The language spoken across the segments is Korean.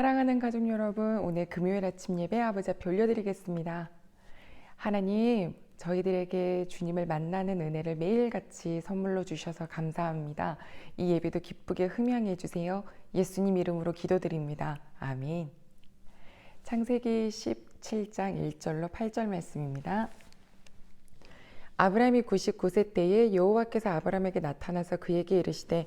사랑하는 가족 여러분, 오늘 금요일 아침 예배 아버지 앞에 올려드리겠습니다. 하나님, 저희들에게 주님을 만나는 은혜를 매일같이 선물로 주셔서 감사합니다. 이 예배도 기쁘게 흠양해 주세요. 예수님 이름으로 기도드립니다. 아멘. 창세기 17장 1절로 8절 말씀입니다. 아브라함이 99세 때에 여호와께서 아브라함에게 나타나서 그에게 이르시되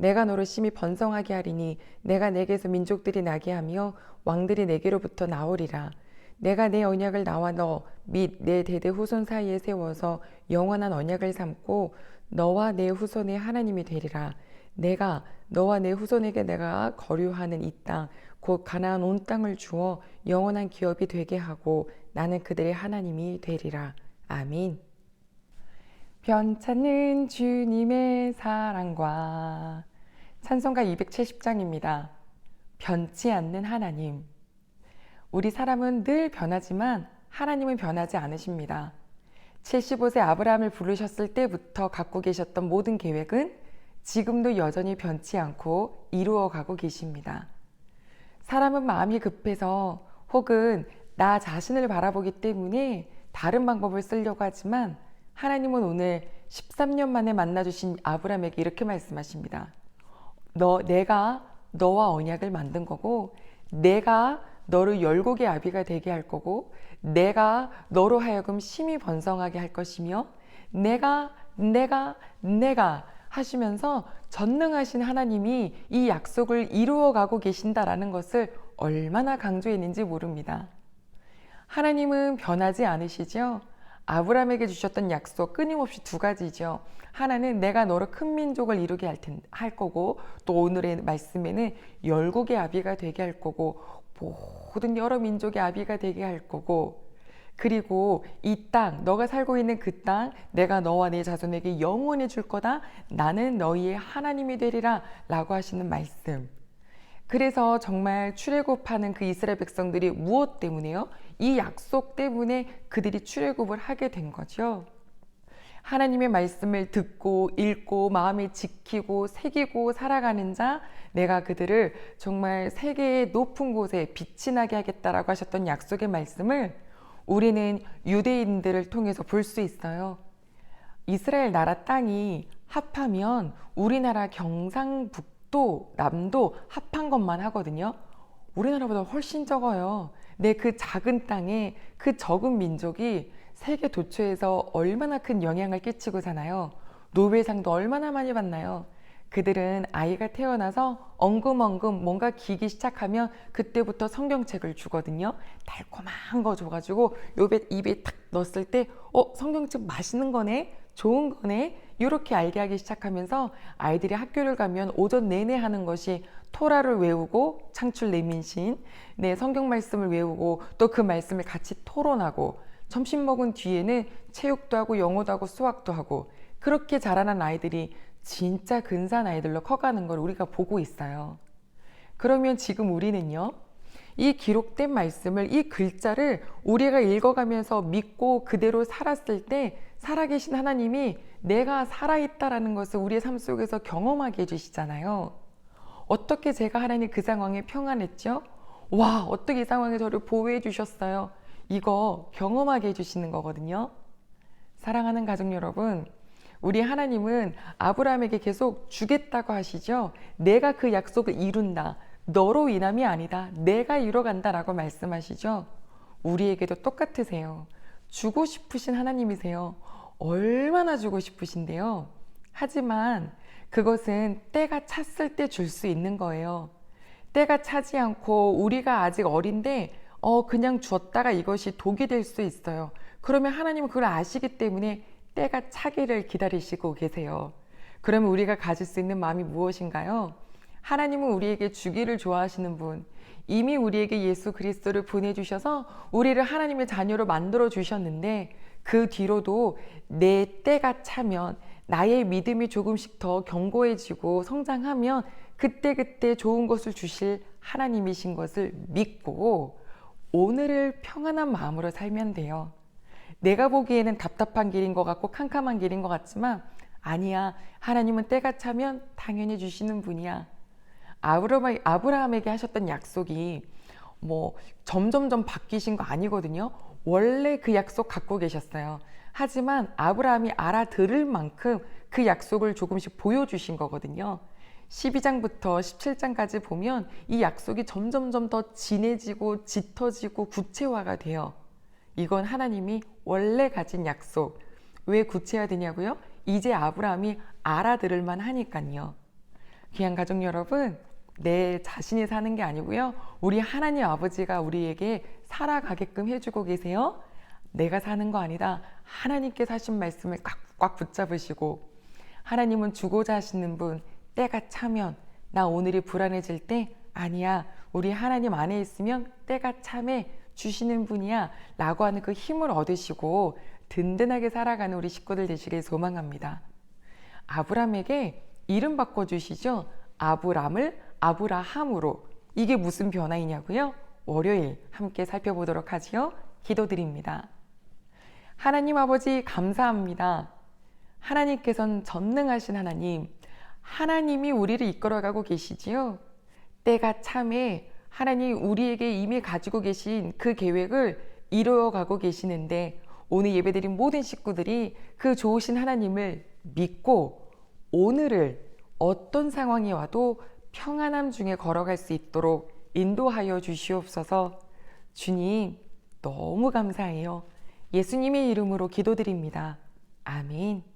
내가 너를 심히 번성하게 하리니 내가 내게서 민족들이 나게 하며 왕들이 내게로부터 나오리라. 내가 내 언약을 나와 너 및 내 대대 후손 사이에 세워서 영원한 언약을 삼고 너와 내 후손의 하나님이 되리라. 내가 너와 내 후손에게 내가 거류하는 이 땅 곧 가나안 온 땅을 주어 영원한 기업이 되게 하고 나는 그들의 하나님이 되리라. 아멘. 변찮는 주님의 사랑과 찬송가 270장입니다. 변치 않는 하나님. 우리 사람은 늘 변하지만 하나님은 변하지 않으십니다. 75세 아브라함을 부르셨을 때부터 갖고 계셨던 모든 계획은 지금도 여전히 변치 않고 이루어 가고 계십니다. 사람은 마음이 급해서 혹은 나 자신을 바라보기 때문에 다른 방법을 쓰려고 하지만 하나님은 오늘 13년 만에 만나주신 아브라함에게 이렇게 말씀하십니다. 너, 내가 너와 언약을 만든 거고, 내가 너를 열국의 아비가 되게 할 거고, 내가 너로 하여금 심히 번성하게 할 것이며, 내가, 내가, 내가 하시면서 전능하신 하나님이 이 약속을 이루어 가고 계신다라는 것을 얼마나 강조했는지 모릅니다. 하나님은 변하지 않으시죠? 아브라함에게 주셨던 약속 끊임없이 두 가지죠. 하나는 내가 너로 큰 민족을 이루게 할, 텐, 할 거고 또 오늘의 말씀에는 열국의 아비가 되게 할 거고 모든 여러 민족의 아비가 되게 할 거고 그리고 이 땅, 너가 살고 있는 그 땅, 내가 너와 내 자손에게 영원히 줄 거다. 나는 너희의 하나님이 되리라. 라고 하시는 말씀. 그래서 정말 출애굽하는 그 이스라엘 백성들이 무엇 때문에요? 이 약속 때문에 그들이 출애굽을 하게 된 거죠. 하나님의 말씀을 듣고 읽고 마음에 지키고 새기고 살아가는 자, 내가 그들을 정말 세계의 높은 곳에 빛이 나게 하겠다라고 하셨던 약속의 말씀을 우리는 유대인들을 통해서 볼 수 있어요. 이스라엘 나라 땅이 합하면 우리나라 경상북도, 남도 합한 것만 하거든요. 우리나라보다 훨씬 적어요. 내 그 작은 땅에 그 적은 민족이 세계 도처에서 얼마나 큰 영향을 끼치고 사나요? 노벨상도 얼마나 많이 받나요? 그들은 아이가 태어나서 엉금엉금 뭔가 기기 시작하면 그때부터 성경책을 주거든요. 달콤한 거 줘가지고 요배 입에 탁 넣었을 때, 어, 성경책 맛있는 거네? 좋은 거네? 이렇게 알게 하기 시작하면서 아이들이 학교를 가면 오전 내내 하는 것이 토라를 외우고 창출 내민신, 내 성경 말씀을 외우고 또 그 말씀을 같이 토론하고 점심 먹은 뒤에는 체육도 하고 영어도 하고 수학도 하고 그렇게 자라난 아이들이 진짜 근사한 아이들로 커가는 걸 우리가 보고 있어요. 그러면 지금 우리는요, 이 기록된 말씀을, 이 글자를 우리가 읽어가면서 믿고 그대로 살았을 때 살아계신 하나님이 내가 살아있다라는 것을 우리의 삶 속에서 경험하게 해주시잖아요. 어떻게 제가 하나님 그 상황에 평안했죠? 와, 어떻게 이 상황에 저를 보호해 주셨어요? 이거 경험하게 해주시는 거거든요. 사랑하는 가족 여러분, 우리 하나님은 아브라함에게 계속 주겠다고 하시죠. 내가 그 약속을 이룬다. 너로 인함이 아니다. 내가 이뤄간다라고 말씀하시죠. 우리에게도 똑같으세요. 주고 싶으신 하나님이세요. 얼마나 주고 싶으신데요. 하지만 그것은 때가 찼을 때 줄 수 있는 거예요. 때가 차지 않고 우리가 아직 어린데 어 그냥 주었다가 이것이 독이 될 수 있어요. 그러면 하나님은 그걸 아시기 때문에 때가 차기를 기다리시고 계세요. 그러면 우리가 가질 수 있는 마음이 무엇인가요? 하나님은 우리에게 주기를 좋아하시는 분, 이미 우리에게 예수 그리스도를 보내주셔서 우리를 하나님의 자녀로 만들어 주셨는데 그 뒤로도 내 때가 차면 나의 믿음이 조금씩 더 견고해지고 성장하면 그때그때 좋은 것을 주실 하나님이신 것을 믿고 오늘을 평안한 마음으로 살면 돼요. 내가 보기에는 답답한 길인 것 같고 캄캄한 길인 것 같지만 아니야. 하나님은 때가 차면 당연히 주시는 분이야. 아브라함, 아브라함에게 하셨던 약속이 뭐 점점점 바뀌신 거 아니거든요. 원래 그 약속 갖고 계셨어요. 하지만 아브라함이 알아들을 만큼 그 약속을 조금씩 보여주신 거거든요. 12장부터 17장까지 보면 이 약속이 점점점 더 진해지고 짙어지고 구체화가 돼요. 이건 하나님이 원래 가진 약속. 왜 구체화되냐고요? 이제 아브라함이 알아들을 만 하니까요. 귀한 가족 여러분, 내 자신이 사는 게 아니고요. 우리 하나님 아버지가 우리에게 살아가게끔 해주고 계세요. 내가 사는 거 아니다. 하나님께 사신 말씀을 꽉꽉 붙잡으시고 하나님은 주고자 하시는 분 때가 차면 나 오늘이 불안해질 때 아니야. 우리 하나님 안에 있으면 때가 참에 주시는 분이야. 라고 하는 그 힘을 얻으시고 든든하게 살아가는 우리 식구들 되시길 소망합니다. 아브람에게 이름 바꿔주시죠. 아브람을 아브라함으로. 이게 무슨 변화이냐고요? 월요일 함께 살펴보도록 하지요. 기도드립니다. 하나님 아버지 감사합니다. 하나님께서는 전능하신 하나님, 하나님이 우리를 이끌어가고 계시지요. 때가 참에 하나님 우리에게 이미 가지고 계신 그 계획을 이루어가고 계시는데 오늘 예배드린 모든 식구들이 그 좋으신 하나님을 믿고 오늘을 어떤 상황이 와도 평안함 중에 걸어갈 수 있도록 인도하여 주시옵소서 주님 너무 감사해요. 예수님의 이름으로 기도드립니다. 아멘.